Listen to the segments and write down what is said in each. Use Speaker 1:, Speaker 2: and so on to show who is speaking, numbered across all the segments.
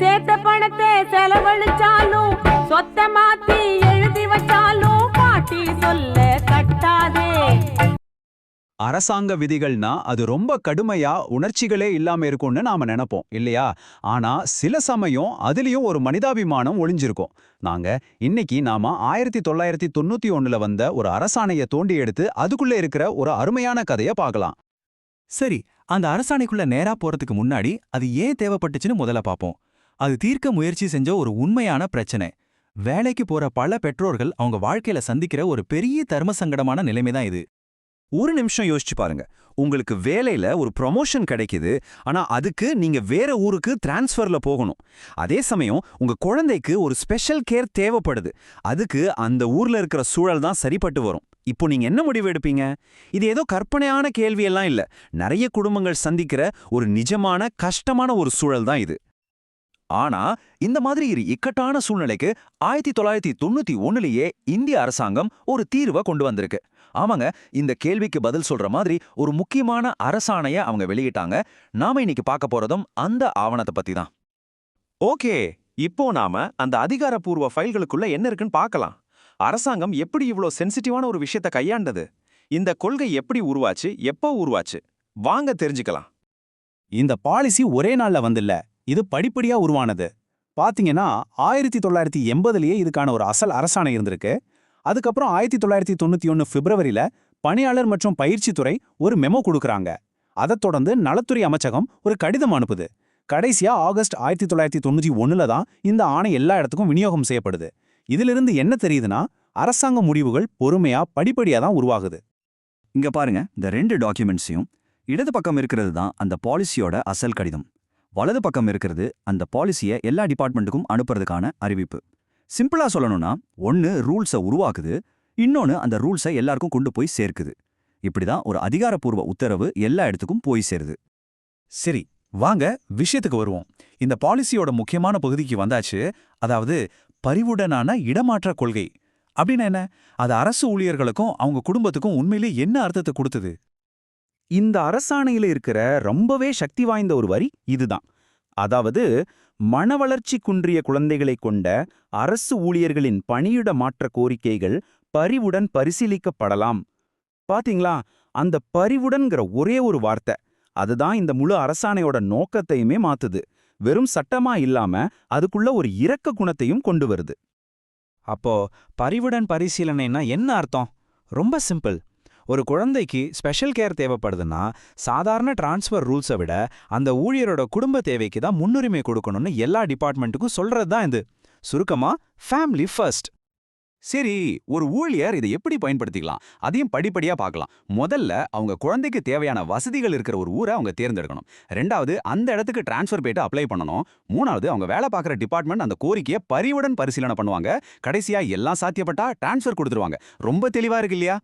Speaker 1: சேர்த்த பணத்தை செலவழிச்சாலும் சொத்த மாத்தி எழுதி வச்சாலும் பாட்டி சொல்ல கட்டாதே.
Speaker 2: அரசாங்க விதிகள்னா அது ரொம்ப கடுமையா உணர்ச்சிகளே இல்லாம இருக்கும்னு நாம நினைப்போம் இல்லையா? ஆனா சில சமயம் அதுலயும் ஒரு மனிதாபிமானம் ஒளிஞ்சிருக்கும். நாங்க இன்னைக்கு நாம ஆயிரத்தி தொள்ளாயிரத்தி தொண்ணூத்தி ஒண்ணுல வந்த ஒரு அரசாணைய தோண்டி எடுத்து அதுக்குள்ள இருக்கிற ஒரு அருமையான கதைய பார்க்கலாம்.
Speaker 3: சரி அந்த அரசாணைக்குள்ள நேரா போறதுக்கு முன்னாடி அது ஏன் தேவைப்பட்டுச்சுன்னு முதல்ல பார்ப்போம். அது தீர்க்க முயற்சி செஞ்ச ஒரு உண்மையான பிரச்சனை. வேலைக்கு போற பல பெற்றோர்கள் அவங்க வாழ்க்கையில சந்திக்கிற ஒரு பெரிய தர்ம சங்கடமான நிலைமை தான் இது.
Speaker 4: ஒரு நிமிஷம் யோசிச்சு பாருங்க. உங்களுக்கு வேலையில ஒரு ப்ரொமோஷன் கிடைக்குது ஆனா அதுக்கு நீங்க வேற ஊருக்கு டிரான்ஸ்ஃபர்ல போகணும். அதே சமயம் உங்க குழந்தைக்கு ஒரு ஸ்பெஷல் கேர் தேவைப்படுது. அதுக்கு அந்த ஊர்ல இருக்கிற சூழல் தான் சரிப்பட்டு வரும். இப்போ நீங்க என்ன முடிவு எடுப்பீங்க? இது ஏதோ கற்பனையான கேள்வியெல்லாம் இல்ல. நிறைய குடும்பங்கள் சந்திக்கிற ஒரு நிஜமான கஷ்டமான ஒரு சூழல் தான் இது. ஆனா இந்த மாதிரி இரு இக்கட்டான சூழ்நிலைக்கு ஆயிரத்தி தொள்ளாயிரத்தி தொண்ணூத்தி ஒண்ணுலயே இந்திய அரசாங்கம் ஒரு தீர்வை கொண்டு வந்திருக்கு. ஆமாங்க இந்த கேள்விக்கு பதில் சொல்ற மாதிரி ஒரு முக்கியமான அரசாணைய அவங்க வெளியிட்டாங்க. நாம இன்னைக்கு பார்க்க போறதும் அந்த ஆவணத்தை பத்தி தான். ஓகே இப்போ நாம அந்த அதிகாரப்பூர்வ ஃபைல்களுக்குள்ள என்ன இருக்குன்னு பார்க்கலாம். அரசாங்கம் எப்படி இவ்ளோ சென்சிட்டிவான ஒரு விஷயத்தை கையாண்டது? இந்த கொள்கை எப்படி உருவாச்சு? எப்போ உருவாச்சு? வாங்க தெரிஞ்சுக்கலாம்.
Speaker 2: இந்த பாலிசி ஒரே நாள்ல வந்துல்ல. இது படிப்படியா உருவானது. பாத்தீங்கன்னா ஆயிரத்தி தொள்ளாயிரத்தி எண்பதுலயே இதுக்கான ஒரு அசல் அரசாணை இருந்திருக்கு. அதுக்கப்புறம் ஆயிரத்தி தொள்ளாயிரத்தி தொண்ணூத்தி ஒன்னு பிப்ரவரியில பணியாளர் மற்றும் பயிற்சித்துறை ஒரு மெமோ கொடுக்கறாங்க. அதைத் தொடர்ந்து நலத்துறை அமைச்சகம் ஒரு கடிதம் அனுப்புது. கடைசியா ஆகஸ்ட் ஆயிரத்தி தொள்ளாயிரத்தி தொண்ணூத்தி ஒன்றில் தான் இந்த ஆணை எல்லா இடத்துக்கும் விநியோகம் செய்யப்படுது. இதிலிருந்து என்ன தெரியுதுன்னா அரசாங்க முடிவுகள் பொறுமையா படிப்படியா தான் உருவாகுது.
Speaker 4: இங்க பாருங்க இந்த ரெண்டு டாக்குமெண்ட்ஸையும் இடது பக்கம் இருக்கிறது தான் அந்த பாலிசியோட அசல் கடிதம். வலது பக்கம் இருக்கிறது அந்த பாலிசியை எல்லா டிபார்ட்மெண்ட்டுக்கும் அனுப்புறதுக்கான அறிவிப்பு. சிம்பிளா சொல்லணும்னா ஒன்னு ரூல்ஸை உருவாக்குது இன்னொன்னு அந்த ரூல்ஸை எல்லாருக்கும் கொண்டு போய் சேர்க்குது. இப்படிதான் ஒரு அதிகாரப்பூர்வ உத்தரவு எல்லா இடத்துக்கும் போய் சேருது.
Speaker 3: சரி வாங்க விஷயத்துக்கு வருவோம். இந்த பாலிசியோட முக்கியமான பகுதிக்கு வந்தாச்சு அதாவது பரிவுடனான இடமாற்ற கொள்கை. அப்படின்னா என்ன? அது அரசு ஊழியர்களுக்கும் அவங்க குடும்பத்துக்கும் உண்மையிலே என்ன அர்த்தத்தை கொடுத்தது?
Speaker 2: இந்த அரசாணையில இருக்கிற ரொம்பவே சக்தி வாய்ந்த ஒரு வரி இதுதான். அதாவது மனவளர்ச்சி குன்றிய குழந்தைகளை கொண்ட அரசு ஊழியர்களின் பணியிட மாற்ற கோரிக்கைகள் பரிவுடன் பரிசீலிக்கப்படலாம். பாத்தீங்களா? அந்த பரிவுடன்கிற ஒரே ஒரு வார்த்தை. அதுதான் இந்த முழு அரசாணையோட நோக்கத்தையுமே மாத்துது. வெறும் சட்டமா இல்லாம அதுக்குள்ள ஒரு இரக்க குணத்தையும் கொண்டு வருது.
Speaker 3: அப்போ பரிவுடன் பரிசீலனைனா என்ன அர்த்தம்? ரொம்ப சிம்பிள். ஒரு குழந்தைக்கு ஸ்பெஷல் கேர் தேவைப்படுதுன்னா சாதாரண டிரான்ஸ்ஃபர் ரூல்ஸை விட அந்த ஊழியரோட குடும்ப தேவைக்கு தான் முன்னுரிமை கொடுக்கணும்னு எல்லா டிபார்ட்மெண்ட்டுக்கும் சொல்றது தான் இது. சுருக்கமா ஃபேமிலி ஃபர்ஸ்ட்
Speaker 2: சரி ஒரு ஊழியர் இதை எப்படி பயன்படுத்திக்கலாம்? அதையும் படிப்படியா பார்க்கலாம். முதல்ல அவங்க குழந்தைக்கு தேவையான வசதிகள் இருக்கிற ஒரு ஊரை அவங்க தேர்ந்தெடுக்கணும். ரெண்டாவது அந்த இடத்துக்கு டிரான்ஸ்ஃபர் போயிட்டு அப்ளை பண்ணணும். மூணாவது அவங்க வேலை பார்க்குற டிபார்ட்மெண்ட் அந்த கோரிக்கையை பரிவுடன் பரிசீலனை பண்ணுவாங்க. கடைசியா எல்லாம் சாத்தியப்பட்டா டிரான்ஸ்ஃபர் கொடுத்துருவாங்க. ரொம்ப தெளிவா இருக்கு இல்லையா?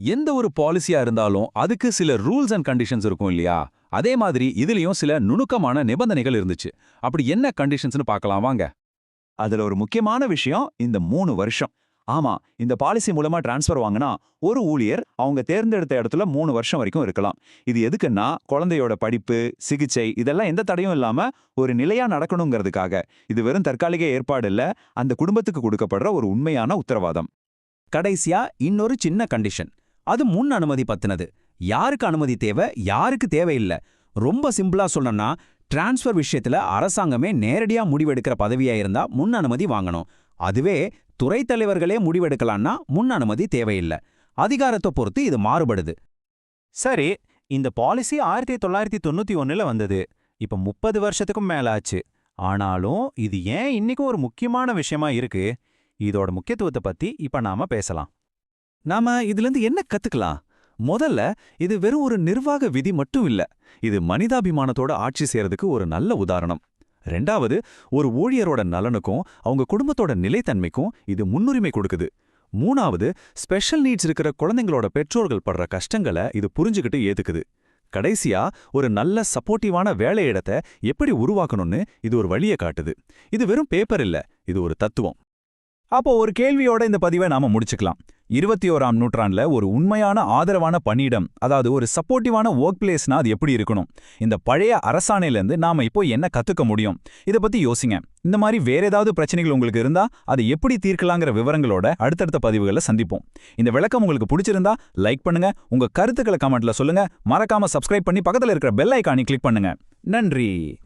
Speaker 5: எந்த ஒரு பாலிசியா இருந்தாலும் அதுக்கு சில ரூல்ஸ் அண்ட் கண்டிஷன்ஸ் இருக்கும் இல்லையா? அதே மாதிரி இதுலயும் சில நுணுக்கமான நிபந்தனைகள் இருந்துச்சு. அப்படி என்ன கண்டிஷன்ஸ்னு பார்க்கலாம் வாங்க.
Speaker 4: அதுல ஒரு முக்கியமான விஷயம் இந்த மூணு வருஷம். ஆமா இந்த பாலிசி மூலமா டிரான்ஸ்ஃபர் வாங்கினா ஒரு ஊழியர் அவங்க தேர்ந்தெடுத்த இடத்துல மூணு வருஷம் வரைக்கும் இருக்கலாம். இது எதுக்குன்னா குழந்தையோட படிப்பு சிகிச்சை இதெல்லாம் எந்த தடையும் இல்லாம ஒரு நிலையா நடக்கணுங்கிறதுக்காக. இது வெறும் தற்காலிக ஏற்பாடு இல்ல அந்த குடும்பத்துக்கு கொடுக்கப்படுற ஒரு உண்மையான உத்தரவாதம்.
Speaker 2: கடைசியா இன்னொரு சின்ன கண்டிஷன் அது முன் அனுமதி பத்தினது. யாருக்கு அனுமதி தேவை? யாருக்கு தேவையில்லை. ரொம்ப சிம்பிளா சொல்லணும்னா டிரான்ஸ்ஃபர் விஷயத்துல அரசாங்கமே நேரடியா முடிவெடுக்கிற பதவியா இருந்தா முன் அனுமதி வாங்கணும். அதுவே துறைத்தலைவர்களே முடிவெடுக்கலாம்னா முன் அனுமதி தேவையில்லை. அதிகாரத்தை பொறுத்து இது மாறுபடுது.
Speaker 3: சரி இந்த பாலிசி ஆயிரத்தி தொள்ளாயிரத்தி தொண்ணூத்தி ஒன்றில் வந்தது. இப்ப முப்பது வருஷத்துக்கும் மேல ஆச்சு ஆனாலும் இது ஏன் இன்னைக்கும் ஒரு முக்கியமான விஷயமா இருக்கு? இதோட முக்கியத்துவத்தை பத்தி இப்ப நாம பேசலாம். நாம இதிலிருந்து என்ன கத்துக்கலாம்? முதல்ல இது வெறும் ஒரு நிர்வாக விதி மட்டும் இல்ல. இது மனிதாபிமானத்தோட ஆட்சி செய்யறதுக்கு ஒரு நல்ல உதாரணம். ரெண்டாவது ஒரு ஊழியரோட நலனுக்கும் அவங்க குடும்பத்தோட நிலைத்தன்மைக்கும் இது முன்னுரிமை கொடுக்குது. மூணாவது ஸ்பெஷல் நீட்ஸ் இருக்கிற குழந்தைங்களோட பெற்றோர்கள் படுற கஷ்டங்களை இது புரிஞ்சுக்கிட்டு ஏத்துக்குது. கடைசியா ஒரு நல்ல சப்போர்ட்டிவான வேலையிடத்தை எப்படி உருவாக்கணும்னு இது ஒரு வழியை காட்டுது. இது வெறும் பேப்பர் இல்ல இது ஒரு தத்துவம்.
Speaker 2: அப்போ ஒரு கேள்வியோட இந்த பதிவை நாம முடிச்சுக்கலாம். இருபத்தி ஓராம் நூற்றாண்டில் ஒரு உண்மையான ஆதரவான பணியிடம் அதாவது ஒரு சப்போர்ட்டிவான ஒர்க் பிளேஸ்னா அது எப்படி இருக்கணும்? இந்த பழைய அரசாணையிலேருந்து நாம இப்போ என்ன கத்துக்க முடியும்? இதை பத்தி யோசிங்க. இந்த மாதிரி வேற ஏதாவது பிரச்சனைகள் உங்களுக்கு இருந்தா அதை எப்படி தீர்க்கலாங்கிற விவரங்களோட அடுத்தடுத்த பதிவுகளை சந்திப்போம். இந்த விளக்கம் உங்களுக்கு பிடிச்சிருந்தா லைக் பண்ணுங்க உங்க கருத்துக்களை கமெண்ட்ல சொல்லுங்க. மறக்காம சப்ஸ்கிரைப் பண்ணி பக்கத்துல இருக்கிற பெல் ஐகானை கிளிக் பண்ணுங்க. நன்றி.